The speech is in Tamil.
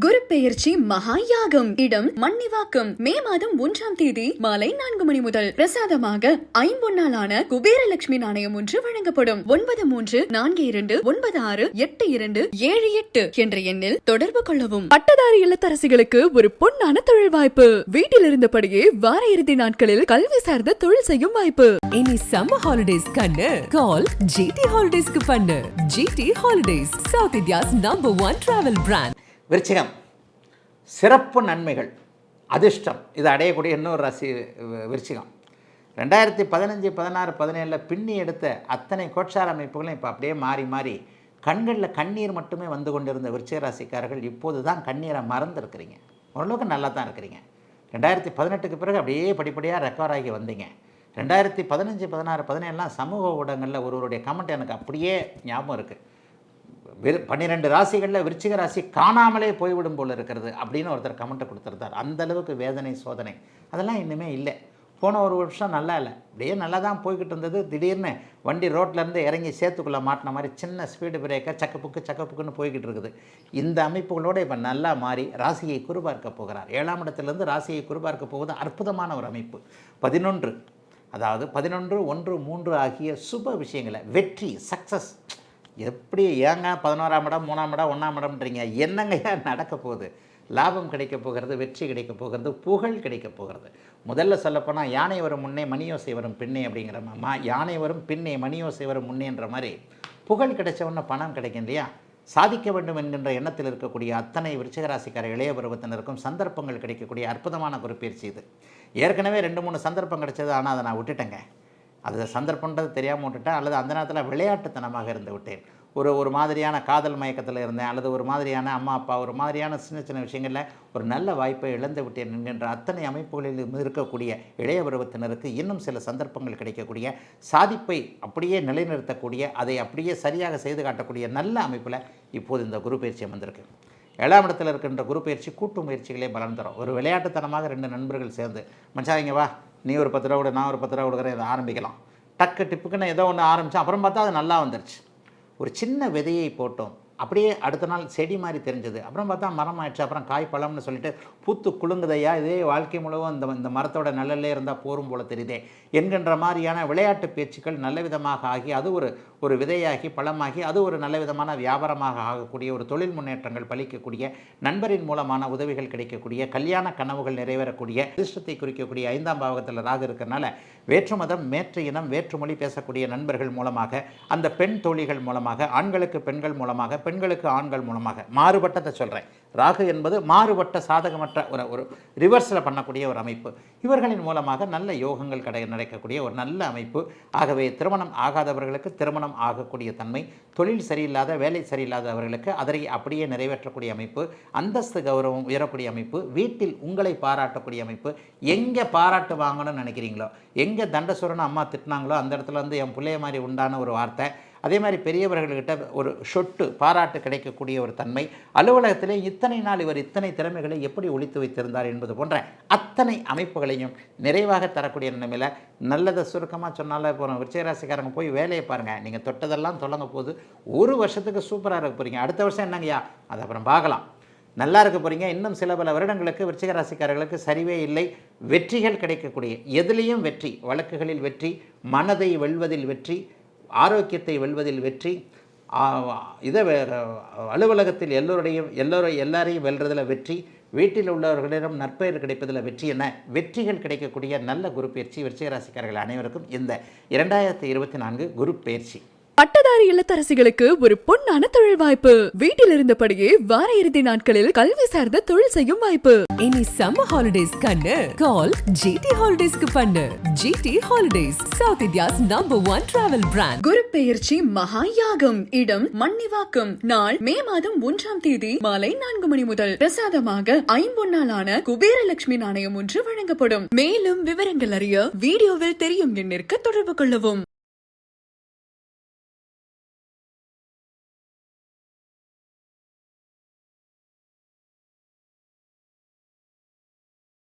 குரு பெயர்ச்சி மகா யாகம் இடம் மன்னிவாக்கம். மே மாதம் ஒன்றாம் தேதி மாலை நான்கு மணி முதல் பிரசாதமாக ஐம்பொன்னாலான குபேரலட்சுமி நாணயம் ஒன்று வழங்கப்படும். ஒன்பது மூன்று நான்கு இரண்டு ஒன்பது ஆறு எட்டு இரண்டு ஏழு எட்டு என்ற எண்ணில் தொடர்பு கொள்ளவும். பட்டதாரி இல்லத்தரசிகளுக்கு ஒரு பொன்னான தொழில் வாய்ப்பு. வீட்டில் இருந்தபடியே வார இறுதி நாட்களில் கல்வி சார்ந்த தொழில் செய்யும் வாய்ப்பு. இனி சம்மர் ஹாலிடேஸ் கண்ணு. கால் ஜிடி ஹாலிடேஸ்க்கு பண்ணு. GT holidays South India's number one travel brand விருச்சிகம். சிறப்பு நன்மைகள் அதிர்ஷ்டம் இது அடையக்கூடிய இன்னொரு ராசி விருச்சிகம். ரெண்டாயிரத்தி பதினஞ்சு பதினாறு பதினேழில் பின்னி எடுத்த அத்தனை கோட்சார அமைப்புகளும் இப்போ அப்படியே மாறி மாறி கண்களில் கண்ணீர் மட்டுமே வந்து கொண்டிருந்த விருச்சிக ராசிக்காரர்கள் இப்போது தான் கண்ணீரை மறந்துருக்கிறீங்க. ஓரளவுக்கு நல்லா தான் இருக்கிறீங்க. ரெண்டாயிரத்தி பதினெட்டுக்கு பிறகு அப்படியே படிப்படியாக ரெக்கவர் ஆகி வந்தீங்க. ரெண்டாயிரத்தி பதினஞ்சு பதினாறு பதினேழுலாம் சமூக ஊடகங்களில் ஒருவருடைய கமெண்ட் எனக்கு அப்படியே ஞாபகம் இருக்குது பன்னிரெண்டு ராசிகளில் விருச்சிக ராசி காணாமலே போய்விடும் போல இருக்கிறது அப்படின்னு ஒருத்தர் கமெண்ட்டை கொடுத்துருந்தார். அந்த அளவுக்கு வேதனை சோதனை. அதெல்லாம் இன்னுமே இல்லை. போன ஒரு வருஷம் நல்லா இல்லை. அப்படியே நல்லா தான் போய்கிட்டு இருந்தது. திடீர்னு வண்டி ரோட்லேருந்து இறங்கி சேர்த்துக்குள்ளே மாட்டின மாதிரி சின்ன ஸ்பீடு பிரேக்கர் சக்கப்புக்கு சக்கப்புக்குன்னு போய்கிட்டு இருக்குது. இந்த அமைப்புகளோடு இப்போ நல்லா மாறி ராசியை குறிபார்க்க போகிறார். ஏழாம் இடத்துலேருந்து ராசியை குறிபார்க்க போவது அற்புதமான ஒரு அமைப்பு. பதினொன்று அதாவது பதினொன்று ஒன்று மூன்று ஆகிய சுப விஷயங்களை வெற்றி சக்ஸஸ் எப்படி ஏங்க பதினோராம் இடம் மூணாம் இடம் ஒன்றாம் இடம்ன்றீங்க? என்னங்கய்யா நடக்க போகுது? லாபம் கிடைக்க போகிறது வெற்றி கிடைக்க போகிறது புகழ் கிடைக்க போகிறது. முதல்ல சொல்லப்போனால் யானை வரும் முன்னே மணியோசை வரும் பின்னே அப்படிங்கிற மா- யானை வரும் பின்னே மணியோசை வரும் முன்னேன்ற மாதிரி புகழ் கிடைச்ச பணம் கிடைக்கும் இல்லையா? சாதிக்க வேண்டும் என்கின்ற எண்ணத்தில் இருக்கக்கூடிய அத்தனை விருச்சிகராசிக்கார இளைய பருவத்தினருக்கும் சந்தர்ப்பங்கள் கிடைக்கக்கூடிய அற்புதமான குறிப்பயிற்சி இது. ஏற்கனவே ரெண்டு மூணு சந்தர்ப்பம் கிடைச்சது ஆனால் அதை நான் விட்டுட்டேங்க. அது சந்தர்ப்பன்றது தெரியாமல் விட்டுட்டேன் அல்லது அந்த நேரத்தில் விளையாட்டுத்தனமாக இருந்து விட்டேன். ஒரு ஒரு மாதிரியான காதல் மயக்கத்தில் இருந்தேன் அல்லது ஒரு மாதிரியான அம்மா அப்பா ஒரு மாதிரியான சின்ன சின்ன விஷயங்களில் ஒரு நல்ல வாய்ப்பை இழந்து விட்டேன் என்கின்ற அத்தனை அமைப்புகளில் இருக்கக்கூடிய இளைய பருவத்தினருக்கு இன்னும் சில சந்தர்ப்பங்கள் கிடைக்கக்கூடிய சாதிப்பை அப்படியே நிலைநிறுத்தக்கூடிய அதை அப்படியே சரியாக செய்து காட்டக்கூடிய நல்ல அமைப்பில் இப்போது இந்த குரு பயிற்சி வந்திருக்கு ஏழாம் இடத்தில் இருக்கின்ற குரு பயிற்சி கூட்டு முயற்சிகளே பலன் தரும். ஒரு விளையாட்டுத்தனமாக ரெண்டு நண்பர்கள் சேர்ந்து மச்சான் வா. நீ ஒரு பத்து ரூபா கொடு நான் ஒரு பத்து ரூபா கொடுக்குறேன் இதை ஆரம்பிக்கலாம். டக்கு டிப்புக்குன்னு ஏதோ ஒன்று ஆரம்பித்தோம் அப்புறம் பார்த்தா அது நல்லா வந்துருச்சு. ஒரு சின்ன விதையை போட்டோம். அப்படியே அடுத்த நாள் செடி மாதிரி தெரிஞ்சது. அப்புறம் பார்த்தா மரம் ஆயிடுச்சு. அப்புறம் காய் பழம்னு சொல்லிட்டு பூத்து குலுங்குதையா இதே வாழ்க்கை முழுவதும் இந்த இந்த மரத்தோட நிழல்லே இருந்தால் போரும் போல தெரியுதே. என்கின்ற மாதிரியான விளையாட்டு பேச்சுக்கள் நல்ல விதமாக ஆகி அது ஒரு ஒரு விதையாகி பழமாகி அது ஒரு நல்ல விதமான வியாபாரமாக ஆகக்கூடிய ஒரு தொழில் முன்னேற்றங்கள் பலிக்கக்கூடிய நண்பரின் மூலமான உதவிகள் கிடைக்கக்கூடிய கல்யாண கனவுகள் நிறைவேறக்கூடிய அதிர்ஷ்டத்தை குறிக்கக்கூடிய ஐந்தாம் பாவகத்தில் ராகு இருக்கிறனால வேற்று மதம் வேற்று இனம் வேற்று மொழி பேசக்கூடிய நண்பர்கள் மூலமாக அந்த பெண் தோழிகள் மூலமாக ஆண்களுக்கு பெண்கள் மூலமாக பெண் பெண்களுக்கு ஆண்கள் மூலமாக. மாறுபட்டதை சொல்கிறேன் ராகு என்பது மாறுபட்ட சாதகமற்ற ஒரு ஒரு ரிவர்ஸில் பண்ணக்கூடிய ஒரு அமைப்பு. இவர்களின் மூலமாக நல்ல யோகங்கள் கடை நடக்கக்கூடிய ஒரு நல்ல அமைப்பு. ஆகவே திருமணம் ஆகாதவர்களுக்கு திருமணம் ஆகக்கூடிய தன்மை தொழில் சரியில்லாத வேலை சரியில்லாதவர்களுக்கு அதனை அப்படியே நிறைவேற்றக்கூடிய அமைப்பு அந்தஸ்து கௌரவம் உயரக்கூடிய அமைப்பு வீட்டில் உங்களை பாராட்டக்கூடிய அமைப்பு. எங்கே பாராட்டு வாங்கணும்னு நினைக்கிறீங்களோ எங்கே தண்டசுரன் அம்மா திட்டினாங்களோ அந்த இடத்துல வந்து என் பிள்ளைய மாதிரி உண்டான ஒரு வார்த்தை அதே மாதிரி பெரியவர்கள்கிட்ட ஒரு சொட்டு பாராட்டு கிடைக்கக்கூடிய ஒரு தன்மை. அலுவலகத்திலே இத்தனை நாள் இவர் இத்தனை திறமைகளை எப்படி ஒழித்து வைத்திருந்தார் என்பது போன்ற அத்தனை அமைப்புகளையும் நிறைவாக தரக்கூடிய நிலைமையில் நல்லதை சுருக்கமாக சொன்னால போகிறோம் விருச்சிகராசிக்காரங்க போய் வேலையை பாருங்கள் நீங்கள் தொட்டதெல்லாம் தொடங்க போது ஒரு வருஷத்துக்கு சூப்பராக இருக்க போகிறீங்க அடுத்த வருஷம் என்னங்கய்யா? அதை அப்புறம் பார்க்கலாம். நல்லா இருக்க போகிறீங்க இன்னும் சில பல வருடங்களுக்கு விருச்சிகராசிக்காரர்களுக்கு சரிவே இல்லை. வெற்றிகள் கிடைக்கக்கூடிய எதுலேயும் வெற்றி வழக்குகளில் வெற்றி மனதை வெல்வதில் வெற்றி ஆரோக்கியத்தை வெல்வதில் வெற்றி. இதை அலுவலகத்தில் எல்லோருடையும் எல்லோரும் எல்லாரையும் வெல்றதில் வெற்றி. வீட்டில் உள்ளவர்களிடம் நற்பெயர் கிடைப்பதில் வெற்றி என வெற்றிகள் கிடைக்கக்கூடிய நல்ல குரு பயிற்சி வெற்றிகராசிக்காரர்கள் அனைவருக்கும் இந்த இரண்டாயிரத்தி இருபத்தி நான்கு குரு பயிற்சி. பட்டதாரி இல்லத்தரசிகளுக்கு ஒரு பொன்னான தொழில் வாய்ப்பு. வீட்டில் இருந்தபடியே வார இறுதி நாட்களில் கல்வி சார்ந்த தொழில் செய்யும் வாய்ப்பு. இனி சம்மர் ஹாலிடேஸ் கண்ணு. கால் ஜிடி ஹாலிடேஸ்க்கு பண்ணு. GT holidays South India's number one travel brand குரு பெயர்ச்சி மகா யாகம் இடம் மன்னிவாக்கம். நாள் மே மாதம் ஒன்றாம் தேதி மாலை நான்கு மணி முதல். பிரசாதமாக ஐம்பொன்னாலான குபேரலட்சுமி நாணயம் ஒன்று வழங்கப்படும். மேலும் விவரங்கள் அறிய வீடியோவில் தெரியும் எண்ணிற்கு தொடர்பு கொள்ளவும்.